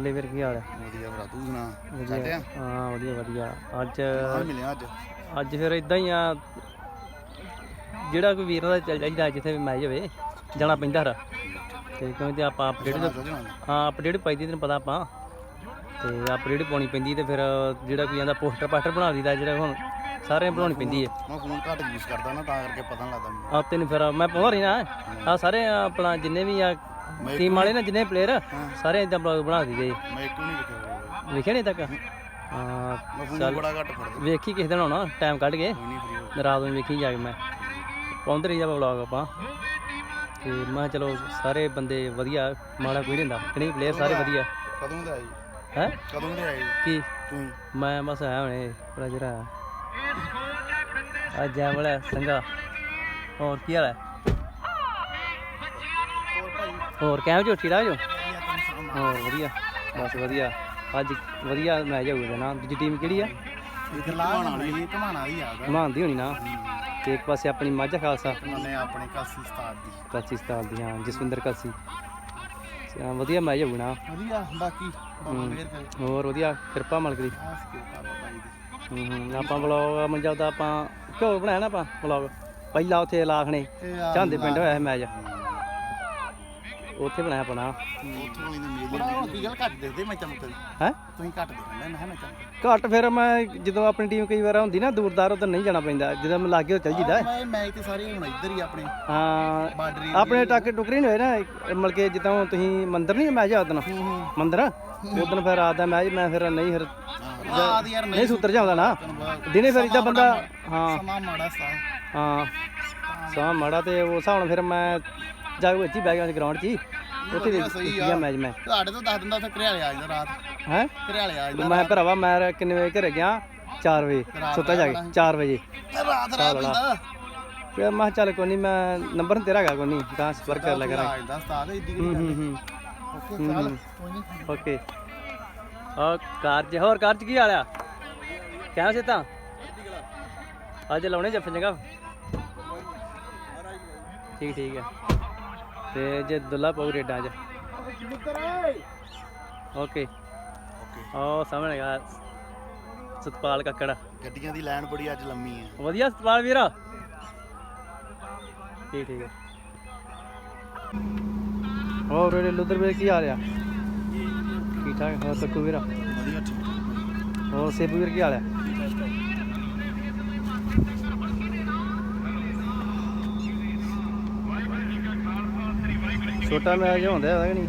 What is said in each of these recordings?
ਲੈ ਵੀਰ ਕੀ ਹਾਲ ਹੈ? ਵਧੀਆ ਭਰਾ ਤੂੰ ਸੁਣਾ? ਵਧੀਆ। ਹਾਂ ਵਧੀਆ ਵਧੀਆ। ਅੱਜ ਮਿਲਿਆ ਅੱਜ? ਅੱਜ ਫਿਰ ਇਦਾਂ ਹੀ ਆ। ਜਿਹੜਾ ਕੋਈ ਵੀਰ ਦਾ ਚੱਲ ਜਾਈਦਾ ਜਿੱਥੇ ਵੀ ਮੈਚ ਹੋਵੇ ਜਾਣਾ ਪੈਂਦਾ ਹਰ। ਤੇ ਕਿਉਂਕਿ ਆਪਾਂ ਅਪਡੇਟ ਹਾਂ ਅਪਡੇਟ ਪਾਈਦੀ ਤੈਨੂੰ ਪਤਾ ਆਪਾਂ। ਤੇ ਅਪਡੇਟ ਪਾਉਣੀ ਪੈਂਦੀ ਤੇ ਫਿਰ ਜਿਹੜਾ ਕੋਈ ਆਂਦਾ ਪੋਸਟਰ ਪਾਸਟਰ ਬਣਾ ਦੀਦਾ ਜਿਹੜਾ ਹੁਣ ਸਾਰਿਆਂ ਬਣਾਉਣੀ ਪੈਂਦੀ ਹੈ ਮੈਂ ਫੋਨ ਘੱਟ ਯੂਜ਼ ਕਰਦਾ ਨਾ ਤਾਂ ਕਰਕੇ ਪਤਾ ਨਹੀਂ ਲੱਗਦਾ ਆ ਤੈਨੂੰ ਫਿਰ ਮੈਂ ਪਾਉਂਦਾ ਰਹੀ ਨਾ। ਆ ਸਾਰੇ ਆਪਣਾ ਜਿੰਨੇ ਵੀ ਆ ਟੀਮ ਵਾਲੇ ਨਾ ਜਿੰਨੇ ਪਲੇਅਰ ਸਾਰੇ ਇਦਾਂ ਬਲੌਗ ਬਣਾ ਦਈਦੇ ਮੈਂ ਇੱਕ ਵੀ ਨਹੀਂ ਲਿਖਿਆ ਨਹੀਂ ਤੱਕ? ਹਾਂ ਬੜਾ ਘੱਟ ਫੜਦਾ। ਵੇਖੀ ਕਿਸੇ ਦਿਨ ਆਉਣਾ ਟਾਈਮ ਕੱਢ ਕੇ। ਰਾਤ ਨੂੰ ਵੇਖੀ ਜਾ ਕੇ ਮੈਂ। ਪਾਉਂਦੇ ਰਹੀ ਜਾ ਵਲੌਗ ਆਪਾਂ। ਤੇ ਮੈਂ ਚਲੋ ਸਾਰੇ ਬੰਦੇ ਵਧੀਆ ਮਾੜਾ ਕੋਈ ਨਹੀਂ ਹੁੰਦਾ। ਕਿਹੜੀ ਪਲੇਅਰ ਸਾਰੇ ਵਧੀਆ। ਕਦੋਂ ਦੇ ਆਈ ਹੈ? ਕਦੋਂ ਦੇ ਆਈ ਕੀ? ਮੈਂ ਬਸ ਆਇਆ ਹੁਣੇ ਪੂਰਾ ਜਰਾ ਅੱਜ ਆ ਵਾਲਾ ਸੰਗਾ ਹੋਰ ਕੀ ਹਾਲ ਹੈ? ਹੋਰ ਕਿਵੇਂ ਜੋ ਠੀਕ ਠਾਕ ਜੋ ਹੋਰ ਵਧੀਆ ਬਸ ਵਧੀਆ। ਅੱਜ ਵਧੀਆ ਮੈਚ ਹੋਊਗਾ ਨਾ ਦੂਜੀ ਟੀਮ ਕਿਹੜੀ ਆ? ਘਮਾਣਾ ਵਾਲੀ ਘਮਾਣਾ ਆ। ਹੋਣੀ ਨਾ। ਤੇ ਇੱਕ ਪਾਸੇ ਆਪਣੀ ਮਾਝਾ ਖਾਲਸਾ। ਉਹਨੇ ਆਪਣੇ ਕਾਸੀ ਉਸਤਾਦ ਦੀ। ਪਾਕਿਸਤਾਨ ਦੀ ਹਾਂ ਜਸਵਿੰਦਰ ਕਲਸੀ ਹਾਂ, ਵਧੀਆ ਮੈਚ ਹੋਊਗਾ ਨਾ। ਵਧੀਆ ਬਾਕੀ ਹੋਰ ਵਧੀਆ ਕਿਰਪਾ ਮਲਕ ਦੀ। ਹੂੰ ਆਪਾਂ ਵਲੌਗ ਮੰਜਾ ਦਾ ਆਪਾਂ ਕਿਉਂ ਬਣਾਇਆ ਨਾ ਆਪਾਂ ਵਲੌਗ ਪਹਿਲਾਂ ਉੱਥੇ ਲਾਖਣੇ ਆ ਚਾਂਦੇ ਪਿੰਡ ਹੋਇਆ ਸੀ ਮੈਚ। ਉੱਥੇ ਬਣਾਇਆ ਆਪਣਾ। ਉੱਥੋਂ ਵਾਲੀ ਨੇ ਮੇਲੇ ਦੀ ਗੱਲ ਘੱਟ ਦੇਖਦੇ ਮੈਂ ਚਮਕ ਹੈ? ਤੁਸੀਂ ਘੱਟ ਦੇਖਦੇ ਮੈਂ ਮੈਂ ਚਮਕ ਘੱਟ ਫਿਰ ਮੈਂ ਜਦੋਂ ਆਪਣੀ ਟੀਮ ਕਈ ਵਾਰ ਹੁੰਦੀ ਨਾ ਦੂਰਦਾਰ ਉਧਰ ਨਹੀਂ ਜਾਣਾ ਪੈਂਦਾ। ਜਦੋਂ ਮੈਂ ਲਾਗੇ ਚੱਲ ਜੀਦਾ ਮੈਂ ਮੈਚ ਤੇ ਸਾਰੇ ਹੁਣ ਇੱਧਰ ਹੀ ਆਪਣੇ। ਹਾਂ। ਬਾਰਡਰ ਆਪਣੇ ਟੱਕ ਟੁਕਰੀ ਨਹੀਂ ਹੋਏ ਨਾ ਮਤਲਬ ਕਿ ਜਿੱਦਾਂ ਹੁਣ ਤੁਸੀਂ ਮੰਦਰ ਨਹੀਂ ਮੈਚ ਆ ਉਦੋਂ ਮੰਦਰ? ਉਦੋਂ ਫਿਰ ਰਾਤ ਦਾ ਮੈਚ ਮੈਂ ਫਿਰ ਨਹੀਂ ਫਿਰ ਰਾਤ ਯਾਰ ਨਹੀਂ ਸੁੱਤਰ ਜਾਂਦਾ ਨਾ। ਦਿਨੇ ਫਿਰ ਇਦਾਂ ਬੰਦਾ ਹਾਂ। ਸਮਾਂ ਮਾੜਾ ਸਾ ਹਾਂ। ਸਮਾਂ ਮਾੜਾ ਤੇ ਉਸ ਹਿਸਾਬ ਨਾਲ ਫਿਰ ਮੈਂ ਜਾ ਕੇ ਹੀ ਬਹਿ ਗਿਆ ਗਰਾਊਂਡ 'ਚ ਹੀ। ਉੱਥੇ ਵਧੀਆ ਸਹੀ ਦੇਖਿਆ ਮੈਚ ਮੈਂ। ਤੁਹਾਡੇ ਤੋਂ ਦੱਸ ਦਿੰਦਾ ਉੱਥੇ ਘਰਿਆਲੇ ਆ ਜਾਂਦਾ ਰਾਤ। ਹੈ? ਘਰਿਆਲੇ ਆ ਜਾਂਦਾ ਮੈਂ ਭਰਾਵਾ ਮੈਂ ਕਿੰਨੇ ਵਜੇ ਘਰੇ ਗਿਆ? 4 ਵਜੇ। ਸੁੱਤਾ ਜਾ ਕੇ 4 ਵਜੇ। ਰਾਤ ਰਾਤ ਪੈਂਦਾ ਫਿਰ ਮੈਂ ਕਿਹਾ ਚੱਲ ਕੋਈ ਨਹੀਂ ਮੈਂ ਨੰਬਰ ਤੇਰਾ ਹੈਗਾ ਕੋਈ ਨਹੀਂ ਗਾਂ ਸੰਪਰਕ ਕਰ ਲਿਆ ਕਰਾਂ ਆ ਜਾਂਦਾ ਉਸਤਾਦ ਇੱਦੀ ਹੂੰ ਹੂੰ। ਹੂੰ ਓਕੇ ਚੱਲ ਕੋਈ ਨਹੀਂ ਓਕੇ। ਆ ਕਾਰਜ ਹੋਰ ਕਾਰਜ ਕੀ ਹਾਲਿਆ ਕਿਵੇਂ ਸੇ ਤਾਂ। ਅੱਜ ਲਾਉਣੇ ਜੱਫੇ ਜਗਾ ਠੀਕ ਠੀਕ ਹੈ। ਤੇ ਜੇ ਦੁੱਲਾ ਪਾਉ ਰੇਡਾਂ 'ਚ। ਓਕੇ। ਓਕੇ। ਆਹ ਸਾਹਮਣੇ ਗਾ ਸਤਪਾਲ ਕੱਕੜ। ਗੱਡੀਆਂ ਦੀ ਲਾਈਨ ਬੜੀ ਅੱਜ ਲੰਮੀ ਹੈ। ਵਧੀਆ ਸਤਪਾਲ ਵੀਰ। ਠੀਕ ਠੀਕ। ਹੈ ਹੋਰ ਇਹ ਲੁੱਦਰ ਵੀਰ ਕੀ ਹਾਲ ਆ? ਠੀਕ ਠਾਕ। ਹੋਰ ਤੱਕੂ ਵੀਰ? ਵਧੀਆ ਠੀਕ। ਹੋਰ ਸੇਬੂ ਵੀਰ ਕੀ ਹਾਲ ਆ? ਛੋਟਾ ਮੈਚ ਹੁੰਦਾ ਹੈ ਕਿ ਨਹੀਂ।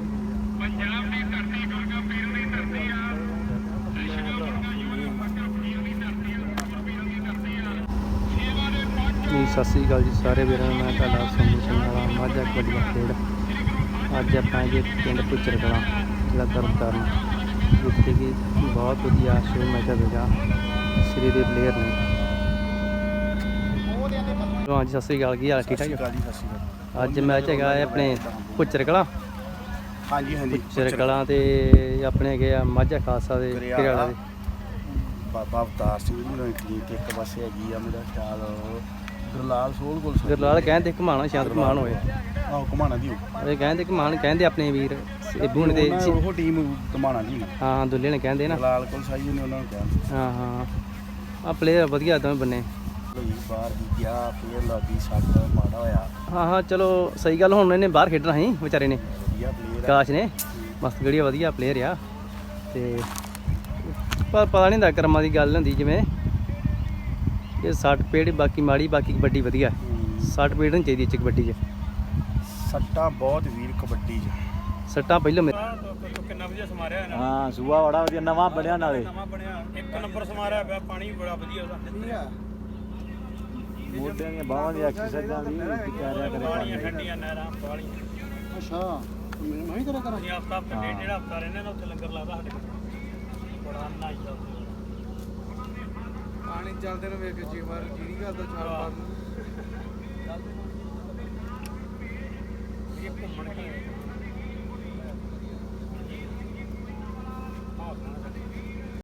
ਜੀ ਸਤਿ ਸ੍ਰੀ ਅਕਾਲ ਜੀ ਸਾਰੇ ਵੀਰਾਂ ਨੂੰ ਮੈਂ ਤੁਹਾਡਾ ਸੰਧੂ ਸਿੰਘ ਵਾਲਾ ਮਾਝਾ ਕਬੱਡੀ ਦਾ ਖੇਡ। ਅੱਜ ਆਪਾਂ ਜੀ ਪਿੰਡ ਪੁੱਚਰ ਕਲਾਂ ਜ਼ਿਲ੍ਹਾ ਤਰਨਤਾਰਨ ਜਿੱਥੇ ਕਿ ਬਹੁਤ ਵਧੀਆ ਸ਼ੋਅ ਮੈਚ ਹੋਵੇਗਾ ਸ੍ਰੀ ਦੇ ਪਲੇਅਰ ਨੇ। ਹਾਂ ਜੀ ਸਤਿ ਸ੍ਰੀ ਅਕਾਲ ਕੀ ਹਾਲ ਠੀਕ ਠਾਕ ਜੀ? ਜੀ ਸਤਿ ਸ਼੍ਰੀ ਅਕਾਲ। ਅੱਜ ਮੈਚ ਹੈਗਾ ਹੈ ਆਪਣੇ ਪੁੱਚਰ ਕਲਾਂ ਹਾਂਜੀ ਹਾਂਜੀ। ਪੁੱਚਰ ਕਲਾਂ ਤੇ ਆਪਣੇ ਹੈਗੇ ਆ ਮਾਝਾ ਖਾਲਸਾ ਦੇ। ਘਰਿਆਲਾ ਦੇ ਬਾਬਾ ਅਵਤਾਰ ਸਿੰਘ ਜੀ ਨੂੰ ਟੀਮ ਤੇ ਇੱਕ ਪਾਸੇ ਹੈਗੀ ਆ ਮੇਰਾ ਖਿਆਲ ਗੁਰਲਾਲ ਸੋਲ ਕੋਲ ਗੁਰਲਾਲ ਕਹਿੰਦੇ ਘਮਾਣਾ ਸ਼ਾਂਤ ਘਮਾਣ ਹੋਏ। ਆਹ ਘਮਾਣਾ ਦੀ। ਇਹ ਕਹਿੰਦੇ ਘਮਾਣ ਕਹਿੰਦੇ ਆਪਣੇ ਵੀਰ ਸੇਬੂ ਨੇ ਤੇ ਉਹ ਟੀਮ ਘਮਾਣਾ ਦੀ ਹਾਂ ਦੁੱਲੇ ਨੇ ਕਹਿੰਦੇ ਨਾ। ਗੁਰਲਾਲ ਕੋਲ ਸਾਈ ਨੇ ਉਹਨਾਂ ਨੂੰ ਕਿਹਾ। ਹਾਂ ਹਾਂ। ਆ ਪਲੇਅਰ ਵਧੀਆ ਦੋਵੇਂ ਬੰਨੇ। ਬਾਹਰ ਵੀ ਗਿਆ ਫੇਰ ਲੱਗੀ ਸੱਟ ਮਾੜਾ ਹੋਇਆ। ਹਾਂ ਹਾਂ ਚਲੋ ਸਹੀ ਗੱਲ ਹੁਣ ਇਹਨੇ ਬਾਹਰ ਖੇਡਣਾ ਸੀ ਵਿਚਾਰੇ ਨੇ। ਕਾਸ਼ ਨੇ ਮਸਤ ਗੜੀਆ ਵਧੀਆ ਪਲੇਅਰ ਆ। ਤੇ ਪਰ ਪਤਾ ਨਹੀਂ ਹੁੰਦਾ ਕਰਮਾਂ ਦੀ ਗੱਲ ਹੁੰਦੀ ਜਿਵੇਂ। ਇਹ 60 ਪੇੜ ਬਾਕੀ ਮਾੜੀ ਬਾਕੀ ਕਬੱਡੀ ਵਧੀਆ। 60 ਪੇੜ ਨਹੀਂ ਚਾਹੀਦੀ 'ਚ ਕਬੱਡੀ 'ਚ। ਸੱਟਾਂ ਬਹੁਤ ਵੀਰ ਕਬੱਡੀ 'ਚ। ਸੱਟਾਂ ਪਹਿਲਾਂ ਮੇਰੇ ਕਿੰਨਾ ਵਧੀਆ ਸਮਾਰਿਆ ਨਾ। ਹਾਂ ਸੂਆ ਬੜਾ ਵਧੀਆ ਨਵਾਂ ਬਣਿਆ ਨਾਲੇ। ਨਵਾਂ ਬਣਿਆ। ਇੱਕ ਨੰਬਰ ਸਮਾਰਿਆ ਪਿਆ ਪਾਣੀ ਵੀ ਬੜਾ ਵਧੀਆ ਉਹਦਾ ਮੋਢਿਆਂ ਦੀਆਂ ਬਾਹਾਂ ਦੀਆਂ ਐਕਸਰਸਾਈਜ਼ਾਂ ਵੀ ਕਹਿ ਰਿਹਾ ਕਰੇ ਠੰਡੀਆਂ ਨਹਿਰਾਂ ਪਾਣੀਆਂ ਅੱਛਾ ਮੈਂ ਵੀ ਕਰਾਂ ਕਰਾਂ। ਅਸੀਂ ਹਫਤਾ ਹਫਤਾ ਡੇਢ ਡੇਢ ਹਫਤਾ ਰਹਿੰਦੇ ਨਾ ਉੱਥੇ ਲੰਗਰ ਲਾਦਾ ਸਾਡੇ ਕੋਲ। ਬੜਾ ਨਾਈ ਦਾ ਪਾਣੀ ਚੱਲਦੇ ਨੂੰ ਵੇਖ ਕੇ ਜੀ ਵਾਰ ਜੀਰੀ ਕਰਦਾ ਛਾਲ ਮਾਰਨ ਨੂੰ। ਇਹ ਘੁੰਮਣ ਕੇ